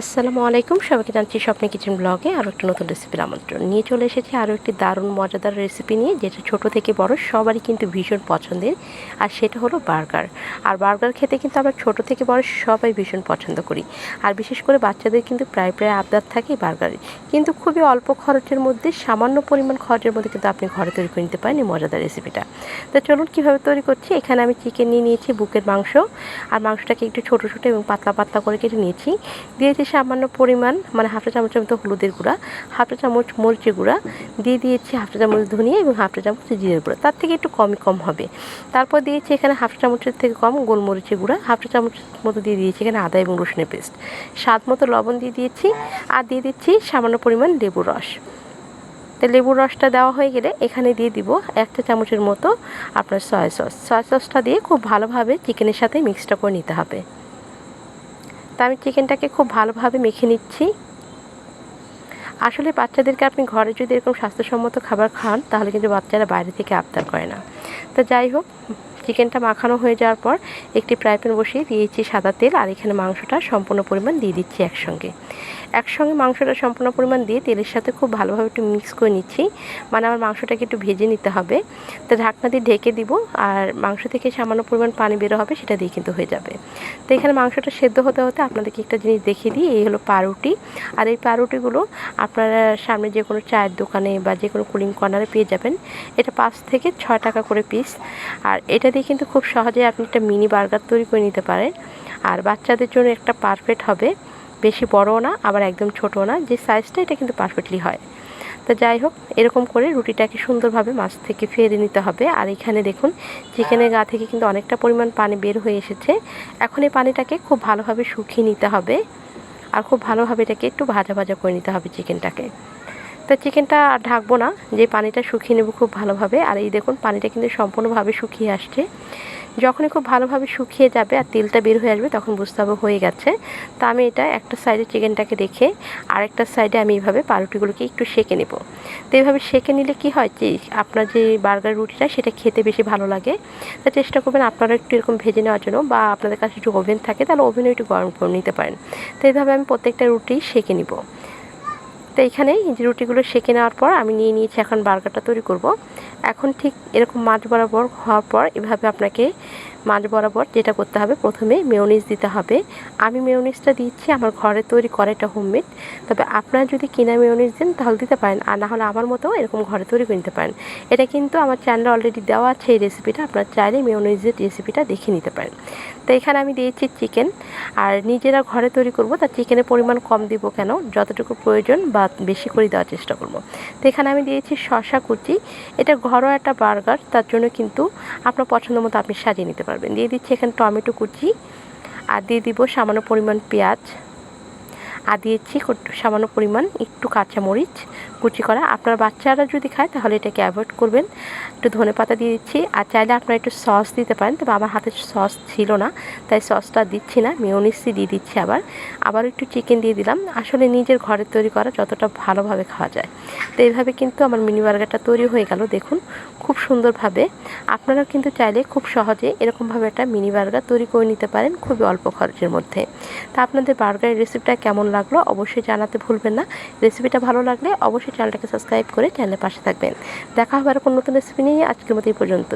আসসালামু আলাইকুম। সবাইকে জানছি স্বপ্নে কিচেন ব্লগে আরও একটা নতুন রেসিপির আমন্ত্রণ। নিয়ে চলে এসেছি আরও একটি দারুণ মজাদার রেসিপি নিয়ে, যেটা ছোট থেকে বড়, সবারই কিন্তু ভীষণ পছন্দের, আর সেটা হলো বার্গার। আর বার্গার খেতে কিন্তু আমরা ছোট থেকে বড় সবাই ভীষণ পছন্দ করি। আর বিশেষ করে বাচ্চাদের কিন্তু প্রায় প্রায় আবদার থাকে বার্গারে। কিন্তু খুবই অল্প খরচের মধ্যে, সামান্য পরিমাণ খরচের মধ্যে কিন্তু আপনি ঘরে তৈরি করে নিতে পারেন এই মজাদার রেসিপিটা তো চলুন কীভাবে তৈরি করছি, এখানে আমি চিকেন নিয়ে নিয়েছি বুকের মাংস। আর মাংসটাকে একটু ছোটো ছোটো এবং পাতলা পাতলা করে কেটে নিয়েছি। দিয়েছি সামান্য পরিমাণ মানে হাফটা চামচের মতো হলুদের গুঁড়া হাফটা চামচ মরিচের গুঁড়া, দিয়ে দিয়েছি হাফটা চামচ ধনিয়া এবং হাফটা চামচ জিরের গুঁড়া। তার থেকে একটু কমই কম হবে। তারপর দিয়েছি এখানে হাফটা চামচের থেকে কম গোলমরিচের গুঁড়া হাফটা চামচ মতো দিয়ে দিয়েছি এখানে আদা এবং রসুনের পেস্ট। স্বাদ মতো লবণ দিয়ে দিয়েছি আর দিয়ে দিচ্ছি সামান্য পরিমাণ লেবুর রস। তো লেবুর রসটা দেওয়া হয়ে গেলে এখানে দিয়ে দিব একটা চামচের মতো আপনার সয়া সস। সয়া সসটা দিয়ে খুব ভালোভাবে চিকেনের সাথে মিক্সটা করে নিতে হবে। তা আমি চিকেনটাকে খুব ভালোভাবে মেখে নিচ্ছি। আসলে বাচ্চাদেরকে আপনি ঘরে যদি এরকম স্বাস্থ্যসম্মত খাবার খান, তাহলে কিন্তু বাচ্চারা বাইরে থেকে আবদার করে না। তো যাই হোক চিকেনটা মাখানো হয়ে যাওয়ার পর একটি ফ্রাই প্যান বসিয়ে দিয়েছি সাদা তেল আর এখানে মাংসটা সম্পূর্ণ পরিমাণ দিয়ে দিচ্ছি একসঙ্গে। একসঙ্গে মাংসটা সম্পূর্ণ পরিমাণ দিয়ে তেলের সাথে খুব ভালোভাবে একটু মিক্স করে নিচ্ছি। মানে আমার মাংসটাকে একটু ভেজে নিতে হবে। তো ঢাকনা দিয়ে ঢেকে দিব আর মাংস থেকে সামান্য পরিমাণ পানি বেরো হবে সেটা দিয়ে কিন্তু হয়ে যাবে। তো এখানে মাংসটা সেদ্ধ হতে হতে আপনাদেরকে একটা জিনিস দেখিয়ে দিই। এই হলো পাউরুটি। আর এই পাউরুটিগুলো আপনারা সামনে যে কোনো চায়ের দোকানে বা যে কোনো কুলিং কর্নারে পেয়ে যাবেন। এটা পাঁচ থেকে ছয় টাকা করে পিস। আর এটা দিয়ে কিন্তু খুব সহজে আপনি একটা মিনি বার্গার তৈরি করে নিতে পারেন। আর বাচ্চাদের জন্য একটা পারফেক্ট হবে। বেশি বড়ও না, আবার একদম ছোটও না, যে সাইজটা এটা কিন্তু পারফেক্টলি হয়। তো যাই হোক, এরকম করে রুটিটাকে সুন্দরভাবে মাছ থেকে ফেরে নিতে হবে। আর এখানে দেখুন, চিকেনের গা থেকে কিন্তু অনেকটা পরিমাণ পানি বের হয়ে এসেছে। এখন এই পানিটাকে খুব ভালোভাবে শুকিয়ে নিতে হবে। আর খুব ভালোভাবে এটাকে একটু ভাজা ভাজা করে নিতে হবে চিকেনটাকে। তো চিকেনটা আর ঢাকবো না, যে পানিটা শুকিয়ে নেব খুব ভালোভাবে। আর এই দেখুন, পানিটা কিন্তু সম্পূর্ণভাবে শুকিয়ে আসছে। যখনই খুব ভালোভাবে শুকিয়ে যাবে আর তেলটা বের হয়ে আসবে, তখন বুঝতে হবে হয়ে গেছে। তো আমি এটা একটা সাইডে চিকেনটাকে রেখে আরেকটা সাইডে আমি এইভাবে পাউরুটিগুলোকে একটু সেঁকে নেব। তো এইভাবে সেঁকে নিলে কি হয় যে, আপনার যে বার্গার রুটিটা, সেটা খেতে বেশি ভালো লাগে। তা চেষ্টা করবেন আপনারা একটু এরকম ভেজে নেওয়ার জন্য, বা আপনাদের কাছে একটু ওভেন থাকে, তাহলে ওভেনও একটু গরম করে নিতে পারেন। তো এইভাবে আমি প্রত্যেকটা রুটি সেঁকে নিব। তো এখানে যে রুটিগুলো সেঁকে নেওয়ার পর আমি নিয়ে নিয়েছি এখন বার্গারটা তৈরি করব। এখন ঠিক এরকম মাছ বরাবর হওয়ার পর এভাবে আপনাকে মাছ বরাবর যেটা করতে হবে প্রথমে মেয়নিজ দিতে হবে। আমি মেয়নিজটা দিচ্ছি, আমার ঘরে তৈরি করা এটা হোমমেড তবে আপনারা যদি কিনা মেয়নিজ দেন তাহলে দিতে পারেন, আর না হলে আমার মতো এরকম ঘরে তৈরি করে নিতে পারেন। এটা কিন্তু আমার চ্যানেলে অলরেডি দেওয়া আছে এই রেসিপিটা আপনার চাইলে মেয়নিজের রেসিপিটা দেখে নিতে পারেন। তো এখানে আমি দিয়েছি চিকেন আর নিজেরা ঘরে তৈরি করব তার চিকেনের পরিমাণ কম দিব কেন? যতটুকু প্রয়োজন বা বেশি করে দেওয়ার চেষ্টা করব। তো এখানে আমি দিয়েছি শশা কুচি, এটা ঘরোয়া একটা বার্গার তার জন্য কিন্তু আপনার পছন্দ মতো আপনি সাজিয়ে নিতে পারবেন। দিয়ে দিচ্ছি এখানে টমেটো কুচি আর দিয়ে দিব সামান্য পরিমাণ পেঁয়াজ। আর দিয়েছি সামান্য পরিমাণ একটু কাঁচামরিচ কুচি করা। আপনার বাচ্চারা যদি খায় তাহলে এটাকে অ্যাভয়েড করবেন। একটু ধনে পাতা দিয়ে দিচ্ছি। আর চাইলে আপনারা একটু সস দিতে পারেন, তবে আমার হাতে সস ছিল না, তাই সসটা দিচ্ছি না, মেয়নিসি দিয়ে দিচ্ছি আবার। আবার একটু চিকেন দিয়ে দিলাম। আসলে নিজের ঘরে তৈরি করা যতটা ভালোভাবে খাওয়া যায়। তো এইভাবে কিন্তু আমার মিনি বার্গারটা তৈরি হয়ে গেল, দেখুন, খুব সুন্দরভাবে। আপনারা কিন্তু চাইলে খুব সহজে এরকমভাবে একটা মিনি বার্গার তৈরি করে নিতে পারেন, খুবই অল্প খরচের মধ্যে। তা আপনাদের বার্গারের রেসিপিটা কেমন লাগল, অবশ্যই জানাতে ভুলবেন না। রেসিপিটা ভালো লাগলে অবশ্যই চ্যানেলটাকে সাবস্ক্রাইব করে চ্যানেলের পাশে থাকবেন। দেখা হবে আর কোনো নতুন রেসিপি নিয়ে। আজকের মতো এই পর্যন্ত